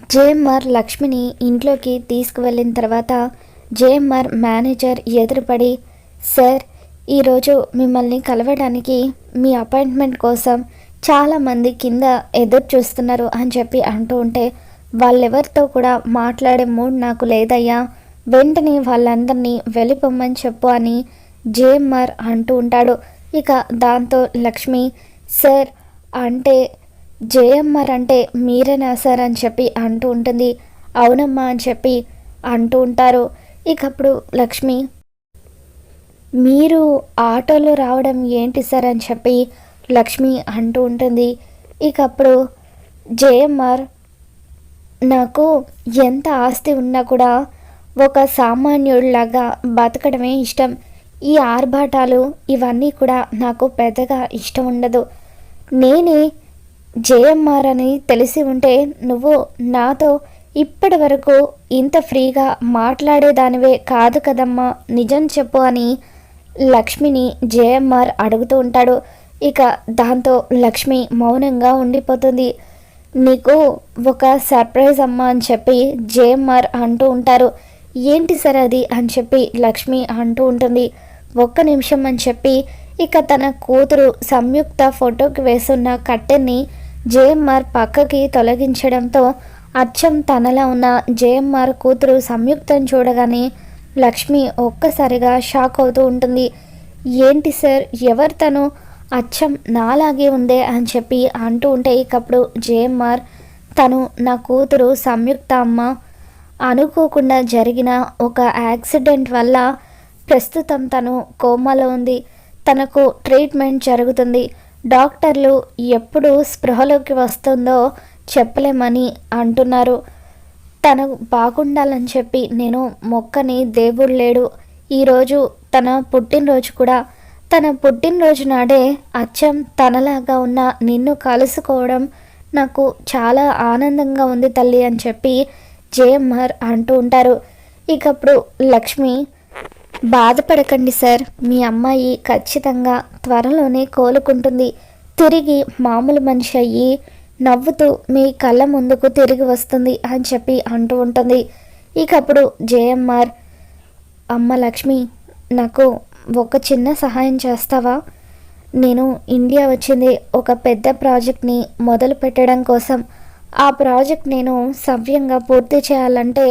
JMR లక్ష్మిని ఇంట్లోకి తీసుకువెళ్ళిన తర్వాత జేఎంఆర్ మేనేజర్ ఎదురుపడి సార్ ఈరోజు మిమ్మల్ని కలవడానికి మీ అపాయింట్మెంట్ కోసం చాలామంది కింద ఎదురు చూస్తున్నారు అని చెప్పి అంటూ ఉంటే వాళ్ళెవరితో కూడా మాట్లాడే మూడ్ నాకు లేదయ్యా. వెంటనే వాళ్ళందరినీ వెళ్ళిపోమ్మని చెప్పు అని జేఎంఆర్ అంటూ ఉంటాడు. ఇక దాంతో లక్ష్మి సార్ అంటే జేఎంఆర్ అంటే మీరేనా సార్ అని చెప్పి అంటూ ఉంటుంది. అవునమ్మా అని చెప్పి అంటూ ఉంటారు. ఇకప్పుడు లక్ష్మి మీరు ఆటోలో రావడం ఏంటి సార్ అని చెప్పి లక్ష్మి అంటూ ఉంటుంది. ఇకప్పుడు జేఎంఆర్ నాకు ఎంత ఆస్తి ఉన్నా కూడా ఒక సామాన్యుడిలాగా బతకడమే ఇష్టం. ఈ ఆర్భాటాలు ఇవన్నీ కూడా నాకు పెద్దగా ఇష్టం ఉండదు. నేనే జేఎంఆర్ అని తెలిసి ఉంటే నువ్వు నాతో ఇప్పటి వరకు ఇంత ఫ్రీగా మాట్లాడేదానివే కాదు కదమ్మా. నిజం చెప్పు అని లక్ష్మిని జేఎంఆర్ అడుగుతూ ఉంటాడు. ఇక దాంతో లక్ష్మి మౌనంగా ఉండిపోతుంది. నీకు ఒక సర్ప్రైజ్ అమ్మా అని చెప్పి జేఎంఆర్ అంటూ ఉంటారు. ఏంటి సార్ అది అని చెప్పి లక్ష్మి అంటూ ఉంటుంది. ఒక్క నిమిషం అని చెప్పి ఇక తన కూతురు సంయుక్త ఫోటోకి వేస్తున్న కట్టెని జేఎంఆర్ పక్కకి తొలగించడంతో అచ్చం తనలా ఉన్న జేఎంఆర్ కూతురు సంయుక్తం చూడగానే లక్ష్మి ఒక్కసారిగా షాక్ అవుతూ ఉంటుంది. ఏంటి సార్ ఎవరు తను? అచ్చం నాలాగే ఉందే అని చెప్పి అంటూ ఉంటే ఇకప్పుడు జేఎంఆర్ తను నా కూతురు సంయుక్త అమ్మ. అనుకోకుండా జరిగిన ఒక యాక్సిడెంట్ వల్ల ప్రస్తుతం తను కోమాలో ఉంది. తనకు ట్రీట్మెంట్ జరుగుతుంది. డాక్టర్లు ఎప్పుడు స్పృహలోకి వస్తుందో చెప్పలేమని అంటున్నారు. తను బాగుండాలని చెప్పి నేను మొక్కని దేవుడు లేడు. ఈరోజు తన పుట్టినరోజు కూడా. తన పుట్టినరోజు నాడే అచ్చం తనలాగా ఉన్న నిన్ను కలుసుకోవడం నాకు చాలా ఆనందంగా ఉంది తల్లి అని చెప్పి జేఎంఆర్ అంటూ ఉంటారు. ఇకప్పుడు లక్ష్మి బాధపడకండి సార్. మీ అమ్మాయి ఖచ్చితంగా త్వరలోనే కోలుకుంటుంది. తిరిగి మామూలు మనిషి అయ్యి నవ్వుతూ మీ కళ్ళ ముందుకు తిరిగి వస్తుంది అని చెప్పి అంటూ ఉంటుంది. ఇకప్పుడు జేఎంఆర్ అమ్మ లక్ష్మి నాకు ఒక చిన్న సహాయం చేస్తావా? నేను ఇండియా వచ్చింది. ఒక పెద్ద ప్రాజెక్ట్ని మొదలు పెట్టడం కోసం. ఆ ప్రాజెక్ట్ నేను సవ్యంగా పూర్తి చేయాలంటే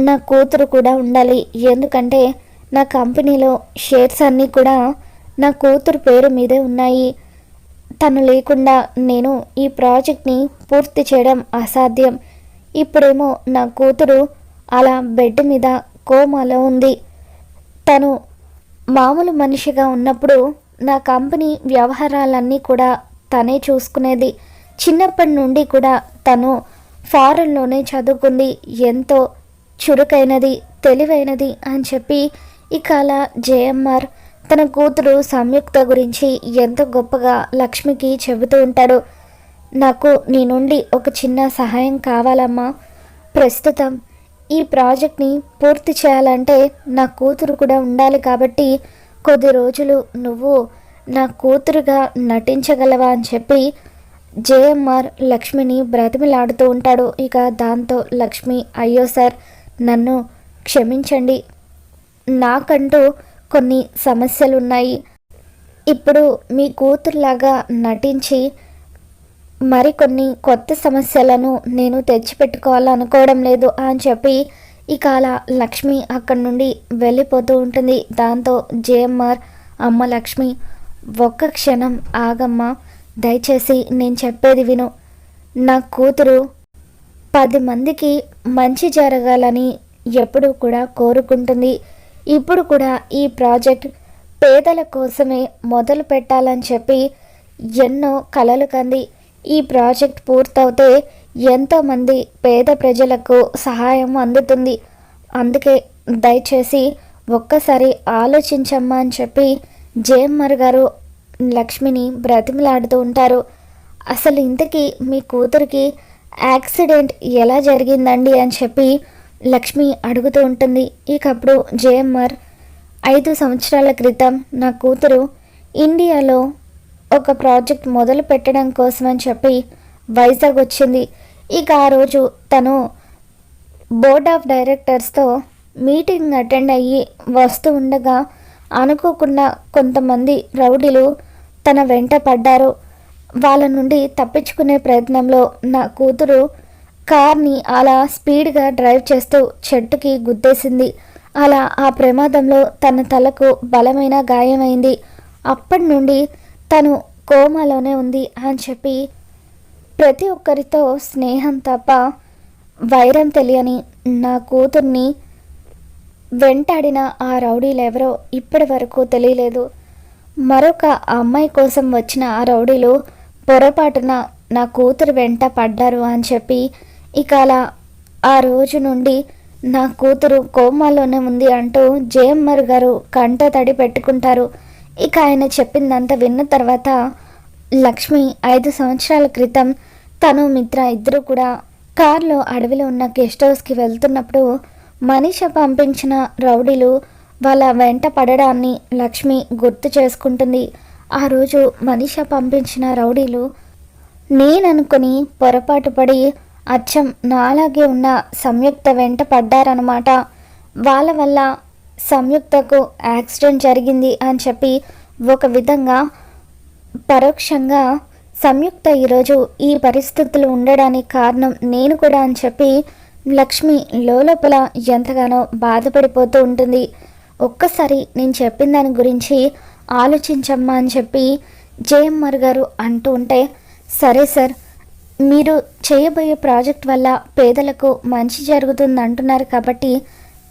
నా కూతురు కూడా ఉండాలి. ఎందుకంటే నా కంపెనీలో షేర్స్ అన్నీ కూడా నా కూతురు పేరు మీదే ఉన్నాయి. తను లేకుండా నేను ఈ ప్రాజెక్ట్ని పూర్తి చేయడం అసాధ్యం. ఇప్పుడేమో నా కూతురు అలా బెడ్ మీద కోమాలో ఉంది. తను మామూలు మనిషిగా ఉన్నప్పుడు నా కంపెనీ వ్యవహారాలన్నీ కూడా తనే చూసుకునేది. చిన్నప్పటి నుండి కూడా తను ఫారెన్లోనే చదువుకుంది. ఎంతో చురుకైనది తెలివైనది అని చెప్పి ఇక అలా జేఎంఆర్ తన కూతురు సంయుక్త గురించి ఎంత గొప్పగా లక్ష్మికి చెబుతూ ఉంటాడు. నాకు నీ నుండి ఒక చిన్న సహాయం కావాలమ్మా. ప్రస్తుతం ఈ ప్రాజెక్ట్ని పూర్తి చేయాలంటే నా కూతురు కూడా ఉండాలి కాబట్టి కొద్ది రోజులు నువ్వు నా కూతురుగా నటించగలవా అని చెప్పి జేఎంఆర్ లక్ష్మిని బ్రతిమిలాడుతూ ఉంటాడు. ఇక దాంతో లక్ష్మి అయ్యో సార్ నన్ను క్షమించండి. నాకంటూ కొన్ని సమస్యలు ఉన్నాయి ఇప్పుడు మీ కూతురులాగా నటించి మరికొన్ని కొత్త సమస్యలను నేను తెచ్చిపెట్టుకోవాలనుకోవడం లేదు అని చెప్పి ఇక అలా లక్ష్మి అక్కడి నుండి వెళ్ళిపోతూ ఉంటుంది. దాంతో జేఎంఆర్ అమ్మ లక్ష్మి ఒక్క క్షణం ఆగమ్మ. దయచేసి నేను చెప్పేది విను. నా కూతురు పది మందికి మంచి జరగాలని ఎప్పుడూ కూడా కోరుకుంటుంది. ఇప్పుడు కూడా ఈ ప్రాజెక్ట్ పేదల కోసమే మొదలు పెట్టాలని చెప్పి ఎన్నో కలలు కంది. ఈ ప్రాజెక్ట్ పూర్తవుతే ఎంతోమంది పేద ప్రజలకు సహాయం అందుతుంది. అందుకే దయచేసి ఒక్కసారి ఆలోచించమ్మా అని చెప్పి జేఎంఆర్ గారు లక్ష్మిని బ్రతిమలాడుతూ ఉంటారు. అసలు ఇంతకీ మీ కూతురికి యాక్సిడెంట్ ఎలా జరిగిందండి అని చెప్పి లక్ష్మి అడుగుతూ ఉంటుంది. ఇకప్పుడు జేఎంఆర్ ఐదు సంవత్సరాల క్రితం నా కూతురు ఇండియాలో ఒక ప్రాజెక్ట్ మొదలు పెట్టడం కోసం అని చెప్పి వైజాగ్ వచ్చింది. ఇక ఆ రోజు తను బోర్డ్ ఆఫ్ డైరెక్టర్స్తో మీటింగ్ అటెండ్ అయ్యి వస్తూ ఉండగా అనుకోకుండా కొంతమంది రౌడీలు తన వెంట పడ్డారు. వాళ్ళ నుండి తప్పించుకునే ప్రయత్నంలో నా కూతురు కార్ని అలా స్పీడ్గా డ్రైవ్ చేస్తూ చెట్టుకి గుద్దేసింది. అలా ఆ ప్రమాదంలో తన తలకు బలమైన గాయమైంది. అప్పటి నుండి తను కోమాలోనే ఉంది అని చెప్పి ప్రతి ఒక్కరితో స్నేహం తప్ప వైరం తెలియని నా కూతుర్ని వెంటాడిన ఆ రౌడీలు ఎవరో ఇప్పటి వరకు తెలియలేదు. మరొక అమ్మాయి కోసం వచ్చిన ఆ రౌడీలు పొరపాటున నా కూతురు వెంట పడ్డారు అని చెప్పి ఇక అలా ఆ రోజు నుండి నా కూతురు కోమాలోనే ఉంది అంటూ జేఎంఆర్ గారు కంట తడి పెట్టుకుంటారు. ఇక ఆయన చెప్పిందంతా విన్న తర్వాత లక్ష్మి ఐదు సంవత్సరాల క్రితం తను మిత్ర ఇద్దరు కూడా కారులో అడవిలో ఉన్న గెస్ట్ హౌస్కి వెళ్తున్నప్పుడు మనీష పంపించిన రౌడీలు వాళ్ళ వెంట పడడాన్ని లక్ష్మి గుర్తు చేసుకుంటుంది. ఆ రోజు మనీష పంపించిన రౌడీలు నేననుకుని పొరపాటు పడి అచ్చం నాలాగే ఉన్న సంయుక్త వెంట పడ్డారనమాట వాళ్ళ వల్ల సంయుక్తకు యాక్సిడెంట్ జరిగింది అని చెప్పి ఒక విధంగా పరోక్షంగా సంయుక్త ఈరోజు ఈ పరిస్థితులు ఉండడానికి కారణం నేను కూడా అని చెప్పి లక్ష్మి లోపల ఎంతగానో బాధపడిపోతూ ఉంటుంది. ఒక్కసారి నేను చెప్పిన దాని గురించి ఆలోచించమ్మా అని చెప్పి జేఎంఆర్ గారు అంటూ ఉంటే సరే సార్ మీరు చేయబోయే ప్రాజెక్ట్ వల్ల పేదలకు మంచి జరుగుతుంది అంటున్నారు కాబట్టి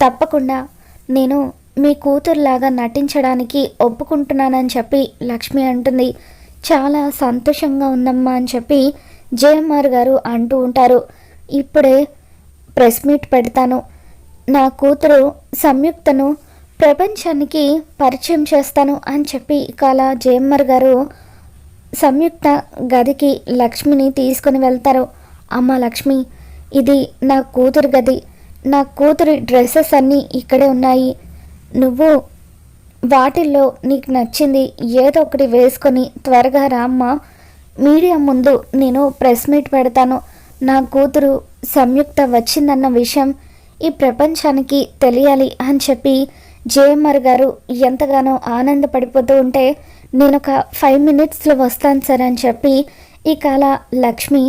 తప్పకుండా నేను మీ కూతురులాగా నటించడానికి ఒప్పుకుంటున్నానని చెప్పి లక్ష్మి అంటుంది. చాలా సంతోషంగా ఉందమ్మా అని చెప్పి జేఎంఆర్ గారు అంటూ ఉంటారు. ఇప్పుడే ప్రెస్ మీట్ పెడతాను. నా కూతురు సంయుక్తను ప్రపంచానికి పరిచయం చేస్తాను అని చెప్పి ఇక జేఎంఆర్ గారు సంయుక్త గదికి లక్ష్మిని తీసుకుని వెళ్తారు. అమ్మ లక్ష్మి ఇది నా కూతురు గది. నా కూతురి డ్రెస్సెస్ అన్నీ ఇక్కడే ఉన్నాయి. నువ్వు వాటిల్లో నీకు నచ్చింది ఏదో ఒకటి వేసుకొని త్వరగా రామ్మ మీడియా ముందు నేను ప్రెస్ మీట్ పెడతాను. నా కూతురు సంయుక్త వచ్చిందన్న విషయం ఈ ప్రపంచానికి తెలియాలి అని చెప్పి జేఎంఆర్ గారు ఎంతగానో ఆనందపడిపోతూ ఉంటే నేను ఒక ఫైవ్ మినిట్స్లో వస్తాను సార్ అని చెప్పి ఈ కాల లక్ష్మి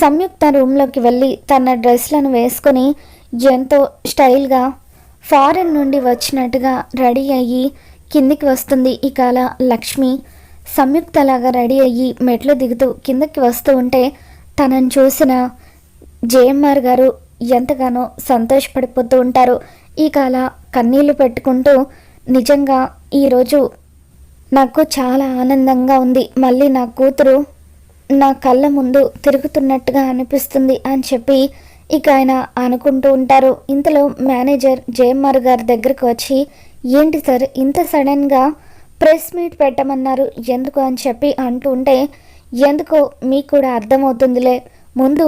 సంయుక్త రూమ్లోకి వెళ్ళి తన డ్రెస్లను వేసుకొని ఎంతో స్టైల్గా ఫారెన్ నుండి వచ్చినట్టుగా రెడీ అయ్యి కిందికి వస్తుంది ఈ కాల లక్ష్మి. సంయుక్తలాగా రెడీ అయ్యి మెట్లు దిగుతూ కిందకి వస్తూ ఉంటే తనను చూసిన జేఎంఆర్ గారు ఎంతగానో సంతోషపడిపోతూ ఉంటారు. ఈ కాల కన్నీళ్ళు పెట్టుకుంటూ నిజంగా ఈరోజు నాకు చాలా ఆనందంగా ఉంది. మళ్ళీ నా కూతురు నా కళ్ళ ముందు తిరుగుతున్నట్టుగా అనిపిస్తుంది అని చెప్పి ఇక ఆయన అనుకుంటూ ఉంటారు. ఇంతలో మేనేజర్ జేఎంఆర్ గారి దగ్గరకు వచ్చి ఏంటి సార్ ఇంత సడన్గా ప్రెస్ మీట్ పెట్టమన్నారు. ఎందుకు? అని చెప్పి అంటూ ఉంటే ఎందుకో మీకు కూడా అర్థమవుతుందిలే. ముందు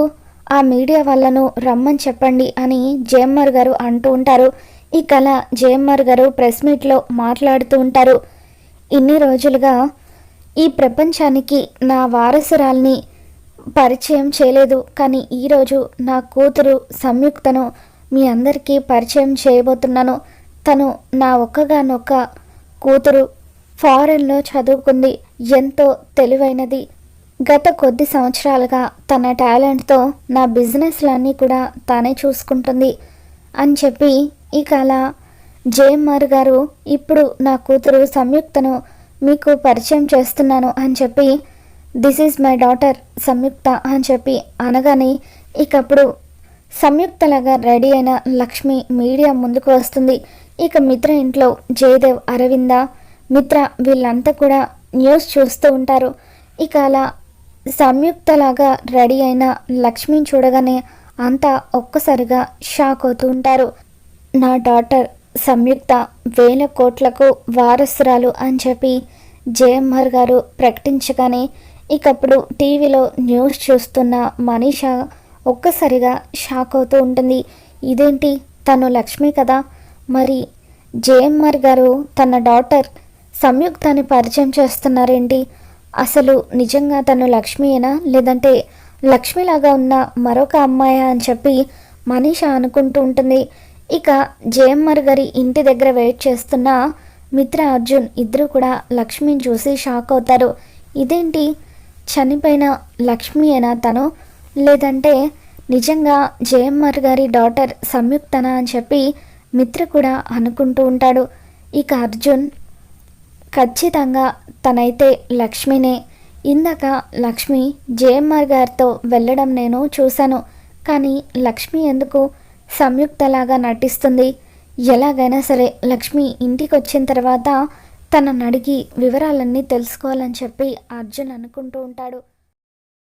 ఆ మీడియా వాళ్ళను రమ్మని చెప్పండి అని జేఎంఆర్ గారు అంటూ ఉంటారు. ఈ కళ జేఎంఆర్ గారు ప్రెస్ మీట్లో మాట్లాడుతూ ఉంటారు. ఇన్ని రోజులుగా ఈ ప్రపంచానికి నా వారసురాల్ని పరిచయం చేయలేదు. కానీ ఈరోజు నా కూతురు సంయుక్తను మీ అందరికీ పరిచయం చేయబోతున్నాను. తను నా ఒక్కగానొక్క కూతురు. ఫారెన్లో చదువుకుంది. ఎంతో తెలివైనది. గత కొద్ది సంవత్సరాలుగా తన టాలెంట్తో నా బిజినెస్లన్నీ కూడా తానే చూసుకుంటుంది అని చెప్పి ఇక అలా జేఎంఆర్ గారు ఇప్పుడు నా కూతురు సంయుక్తను మీకు పరిచయం చేస్తున్నాను అని చెప్పి this is my daughter Samyuktha అని చెప్పి అనగానే ఇకప్పుడు సంయుక్తలాగా రెడీ అయిన లక్ష్మి మీడియా ముందుకు వస్తుంది. ఇక మిత్ర ఇంట్లో జయదేవ్ అరవింద మిత్ర వీళ్ళంతా కూడా న్యూస్ చూస్తూ ఉంటారు. ఇక అలా సంయుక్తలాగా రెడీ అయిన లక్ష్మిని చూడగానే అంతా ఒక్కసారిగా షాక్ అవుతూ ఉంటారు. నా డాటర్ సంయుక్త వేల కోట్లకు వారసురాలు అని చెప్పి జేఎంఆర్ గారు ప్రకటించగానే ఇకప్పుడు టీవీలో న్యూస్ చూస్తున్న మనీష ఒక్కసారిగా షాక్ అవుతూ ఉంటుంది. ఇదేంటి? తను లక్ష్మి కదా? మరి జేఎంఆర్ గారు తన డాటర్ సంయుక్తాన్ని పరిచయం చేస్తున్నారేంటి? అసలు నిజంగా తను లక్ష్మీయేనా? లేదంటే లక్ష్మిలాగా ఉన్న మరొక అమ్మాయ అని చెప్పి మనీష అనుకుంటూ ఉంటుంది. ఇక జేఎంఆర్ గారి ఇంటి దగ్గర వెయిట్ చేస్తున్న మిత్ర అర్జున్ ఇద్దరు కూడా లక్ష్మిని చూసి షాక్ అవుతారు. ఇదేంటి? చనిపోయిన లక్ష్మి అయినా తను? లేదంటే నిజంగా జేఎంఆర్ గారి డాటర్ సంయుక్తనా అని చెప్పి మిత్ర కూడా అనుకుంటూ ఉంటాడు. ఇక అర్జున్ ఖచ్చితంగా తనైతే లక్ష్మినే. ఇందాక లక్ష్మి జేఎంఆర్ గారితో వెళ్ళడం నేను చూశాను. కానీ లక్ష్మి ఎందుకు? సంయుక్తలాగా నటిస్తుంది. ఎలాగైనా సరే లక్ష్మి ఇంటికి వచ్చిన తర్వాత తనని అడిగి వివరాలన్నీ తెలుసుకోవాలని చెప్పి అర్జున్ అనుకుంటూ ఉంటాడు.